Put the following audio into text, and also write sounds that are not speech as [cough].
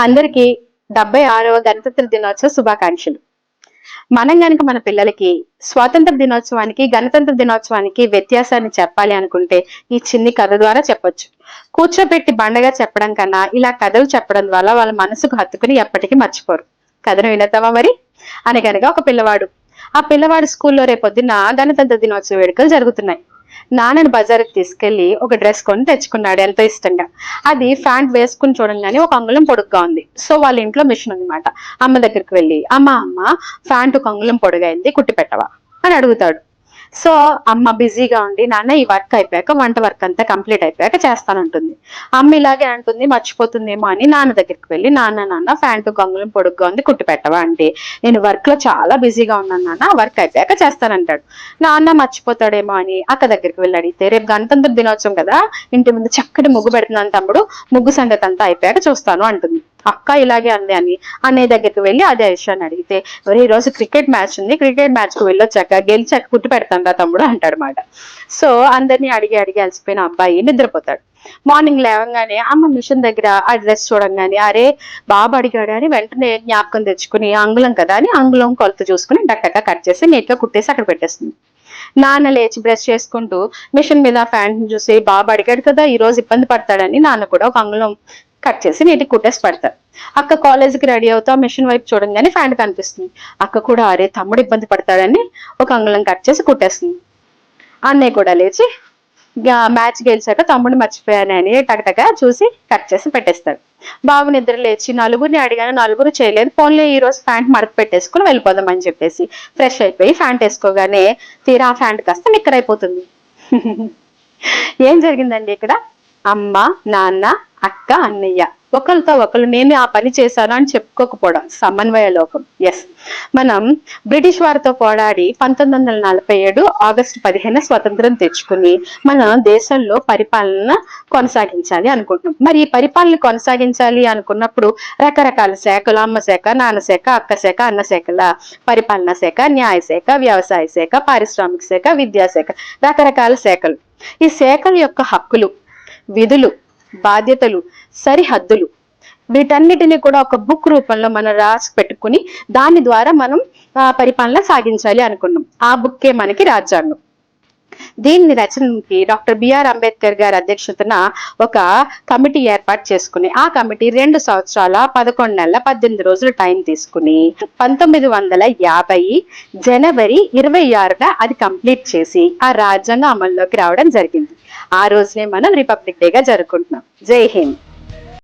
అందరికీ డెబ్బై ఆరవ గణతంత్ర దినోత్సవ శుభాకాంక్షలు. మనం గనుక మన పిల్లలకి స్వాతంత్ర దినోత్సవానికి గణతంత్ర దినోత్సవానికి వ్యత్యాసాన్ని చెప్పాలి అనుకుంటే ఈ చిన్ని కథ ద్వారా చెప్పొచ్చు. కూర్చోబెట్టి బండగా చెప్పడం కన్నా ఇలా కథలు చెప్పడం ద్వారా వాళ్ళ మనసుకు హత్తుకుని ఎప్పటికీ మర్చిపోరు. కథను వినతావా మరి? అనగనగా ఒక పిల్లవాడు. ఆ పిల్లవాడు స్కూల్లో రేపొద్దున గణతంత్ర దినోత్సవ వేడుకలు జరుగుతున్నాయి. నాన్నని బజార్కి తీసుకెళ్ళి ఒక డ్రెస్ కొని తెచ్చుకున్నాడు ఎంతో ఇష్టంగా. అది ఫ్యాంట్ వేసుకుని చూడంగానే ఒక అంగుళం పొడుగ్గా ఉంది. సో వాళ్ళ ఇంట్లో మిషన్ ఉందన్నమాట. అమ్మ దగ్గరికి వెళ్ళి అమ్మ అమ్మ ఫ్యాంట్ ఒక అంగుళం పొడుగైంది కుట్టి పెట్టవా? అని అడుగుతాడు. సో అమ్మ బిజీగా ఉండి నాన్న ఈ వర్క్ అయిపోయాక వంట వర్క్ అంతా కంప్లీట్ అయిపోయాక చేస్తానంటుంది. అమ్మ ఇలాగే అంటుంది మర్చిపోతుందేమో అని నాన్న దగ్గరికి వెళ్ళి నాన్న నాన్న ఫ్యాంట్ గంగులం పొడుగ్గా ఉంది కుట్టి పెట్టవా అంటే? నేను వర్క్లో చాలా బిజీగా ఉన్నాను నాన్న వర్క్ అయిపోయాక చేస్తానంటాడు. నాన్న మర్చిపోతాడేమో అని అక్క దగ్గరికి వెళ్ళి అడిగితే రేపు గణతంత్ర దినోత్సవం కదా ఇంటి ముందు చక్కటి ముగ్గు పెడుతున్నాను తమ్ముడు ముగ్గు సంగతి అంతా అయిపోయాక చూస్తాను అంటుంది. అక్క ఇలాగే అంది అని అన్నయ్య దగ్గరికి వెళ్ళి అదే విషయాన్ని అడిగితే ఈ రోజు క్రికెట్ మ్యాచ్ ఉంది క్రికెట్ మ్యాచ్కు వెళ్ళొచ్చాక గెలిచాక కుట్టి పెడతాను రా తమ్ముడు అంటాడనమాట సో అందరినీ అడిగి అడిగి అలసిపోయిన అబ్బాయి నిద్రపోతాడు. మార్నింగ్ లేవగానే అమ్మ మిషన్ దగ్గర ఆ డ్రెస్ చూడంగానే అరే బాబు అడిగాడు అని వెంటనే జ్ఞాపకం తెచ్చుకుని అంగుళం కదా అని అంగుళం కొలత చూసుకుని డక్కగా కట్ చేసి నీట్గా కుట్టేసి అక్కడ పెట్టేస్తుంది. నాన్న లేచి బ్రష్ చేసుకుంటూ మిషన్ మీద ఫ్యాంట్ చూసి బాబు అడిగాడు కదా ఈ రోజు ఇబ్బంది పడతాడని నాన్న కూడా ఒక అంగుళం కట్ చేసి నీటికి కుట్టేసి పడతాడు. అక్క కాలేజీకి రెడీ అవుతా మిషన్ వైపు చూడంగానే ఫ్యాంట్ కనిపిస్తుంది. అక్క కూడా అరే తమ్ముడు ఇబ్బంది పడతాడని ఒక అంగుళం కట్ చేసి కుట్టేస్తుంది. అన్నయ్య కూడా లేచి మ్యాచ్ గెలిచాక తమ్ముడు మర్చిపోయానని టగటగ చూసి కట్ చేసి పెట్టేస్తాడు. బాబు నిద్ర లేచి నలుగురిని అడిగాను నలుగురు చేయలేదు. ఫోన్లో ఈ రోజు ప్యాంట్ మడత పెట్టేసుకుని వెళ్ళిపోదాం అని చెప్పేసి ఫ్రెష్ అయిపోయి ఫ్యాంట్ వేసుకోగానే తీరా ఆ ప్యాంట్ కాస్త నిక్కరైపోతుంది [laughs] ఏం జరిగిందండి ఇక్కడ? అమ్మ నాన్న అక్క అన్నయ్య. ఒకరితో ఒకరు నేను ఆ పని చేశాను అని చెప్పుకోకపోవడం సమన్వయ లోకం ఎస్ మనం బ్రిటిష్ వారితో పోరాడి పంతొమ్మిది వందల నలభై ఏడు ఆగస్టు పదిహేను స్వతంత్రం తెచ్చుకుని మన దేశంలో పరిపాలన కొనసాగించాలి అనుకుంటున్నాం. మరి ఈ పరిపాలన కొనసాగించాలి అనుకున్నప్పుడు రకరకాల శాఖలు అమ్మ శాఖ నాన్న శాఖ అక్క శాఖ అన్న శాఖల పరిపాలనా శాఖ న్యాయ శాఖ వ్యవసాయ శాఖ పారిశ్రామిక శాఖ విద్యాశాఖ రకరకాల శాఖలు. ఈ శాఖల యొక్క హక్కులు విధులు బాధ్యతలు సరిహద్దులు. వీటన్నిటిని కూడా ఒక బుక్ రూపంలో మనం రాసి పెట్టుకుని దాని ద్వారా మనం పరిపాలన సాగించాలి అనుకున్నాం. ఆ బుక్కే మనకి రాజ్యాంగం. దీని రచనకి డాక్టర్ బిఆర్ అంబేద్కర్ గారి అధ్యక్షతన ఒక కమిటీ ఏర్పాటు చేసుకుని ఆ కమిటీ రెండు సంవత్సరాల పదకొండు నెలల పద్దెనిమిది రోజులు టైం తీసుకుని పంతొమ్మిది వందల యాభై జనవరి ఇరవై ఆరున అది కంప్లీట్ చేసి ఆ రాజ్యాంగం అమల్లోకి రావడం జరిగింది. ఆ రోజునే మనం రిపబ్లిక్ డేగా జరుపుకుంటున్నాం. జై హింద్.